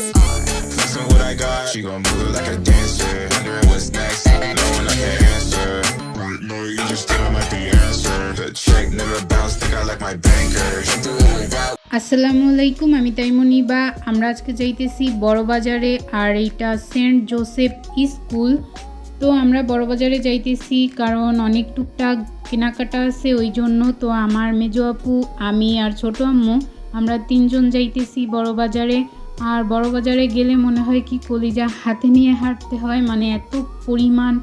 Flexing what I got, she gon' move like a dancer. Wondering what's next, no one I can answer. Now, you just I might be answer. The check never bounce, think I like my banker. She do it without. আসসালামু আলাইকুম আমি তাইমনি বা আমরা আজকে যাইতেছি বড় বাজারে আর এইটা সেন্ট জোসেফ স্কুল তো আমরা বড় বাজারে যাইতেছি কারণ অনেক টুকটাক কেনাকাটা আছে ওই জন্য তো আমার মেজো আপু আমি আর ছোট আম্মু আমরা তিনজন যাইতেছি বড় বাজারে আর বড় বাজারে গেলে মনে হয় কি কলিজা হাতে নিয়ে হাঁটতে হয়? মানে এত পরিমাণ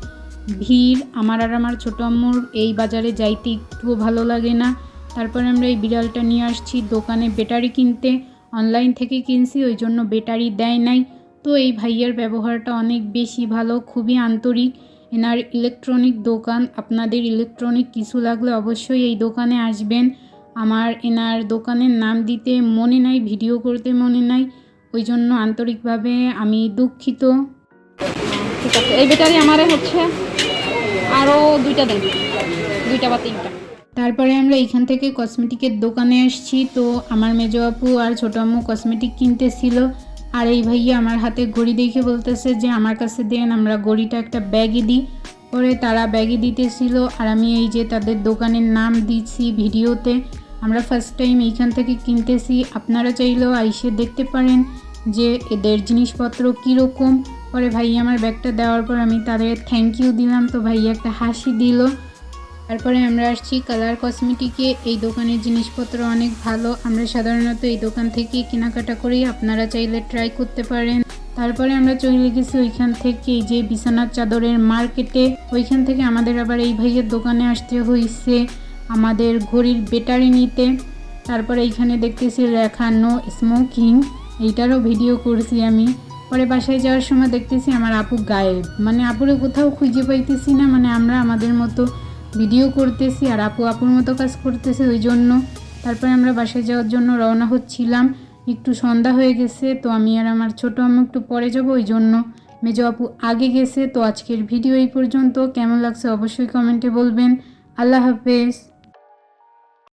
ভিড়। আমার আর আমার ছোটো আম্মুর এই বাজারে যাইতে একটুও ভালো লাগে না। তারপরে আমরা এই বিড়ালটা নিয়ে আসছি দোকানে ব্যাটারি কিনতে। অনলাইন থেকে কিনছি, ওই জন্য ব্যাটারি দেয় নাই। তো এই ভাইয়ার ব্যবহারটা অনেক বেশি ভালো, খুবই আন্তরিক। এনার ইলেকট্রনিক দোকান, আপনাদের ইলেকট্রনিক কিছু লাগলে অবশ্যই এই দোকানে আসবেন। আমার এনার দোকানের নাম দিতে মনে নাই, ভিডিও করতে মনে নাই। ওই জন্য আন্তরিকভাবে আমি দুঃখিত। ঠিক আছে, এই ব্যাটারি আমার হচ্ছে। আরও দুইটা দেন, দুইটা বা তিনটা। তারপরে আমরা এইখান থেকে কসমেটিকের দোকানে আসছি। তো আমার মেজো আর ছোটো আম্মু কসমেটিক কিনতেছিল। আর এই ভাইয়া আমার হাতে ঘড়ি দেখে বলতেছে যে, আমার কাছে দেন, আমরা ঘড়িটা একটা ব্যাগে দিই। পরে তারা ব্যাগে দিতেছিল। আর আমি এই যে তাদের দোকানের নাম দিচ্ছি ভিডিওতে। আমরা ফার্স্ট টাইম এইখান থেকে কিনতেছি। আপনারা চাইলেও আইসে দেখতে পারেন। যে এদের জিনিসপত্র কীরকম? পরে ভাইয়া আমার ব্যাগটা দেওয়ার পর আমি তাদের থ্যাংক ইউ দিলাম। তো ভাইয়া একটা হাসি দিল। তারপরে আমরা আসছি কালার কসমেটিকে। এই দোকানের জিনিসপত্র অনেক ভালো। আমরা সাধারণত এই দোকান থেকে কেনাকাটা করি। আপনারা চাইলে ট্রাই করতে পারেন। তারপরে আমরা চলে গেছি ওইখান থেকে, এই যে বিছানার চাদরের মার্কেটে। ওইখান থেকে আমাদের আবার এই ভাইয়ের দোকানে আসতে হয়েছে আমাদের ঘড়ির ব্যাটারি নিতে। তারপরে এইখানে দেখতেছি লেখা নো স্মোকিং এইটারও ভিডিও করছি আমি। পরে বাসায় যাওয়ার সময় দেখতেছি আমার আপু গায়েব। মানে আপুরে কোথাও খুঁজে পাইতেছি না মানে আমরা আমাদের মতো ভিডিও করতেছি আর আপু আপুর মতো কাজ করতেছে ওই জন্য। তারপরে আমরা বাসায় যাওয়ার জন্য রওনা হচ্ছিলাম। একটু সন্ধ্যা হয়ে গেছে, তো আমি আর আমার ছোটো আম্মু একটু পরে যাব, ওই জন্য মেজো আপু আগে গেছে। তো আজকের ভিডিও এই পর্যন্ত। কেমন লাগছে অবশ্যই কমেন্টে বলবেন। আল্লাহ হাফেজ।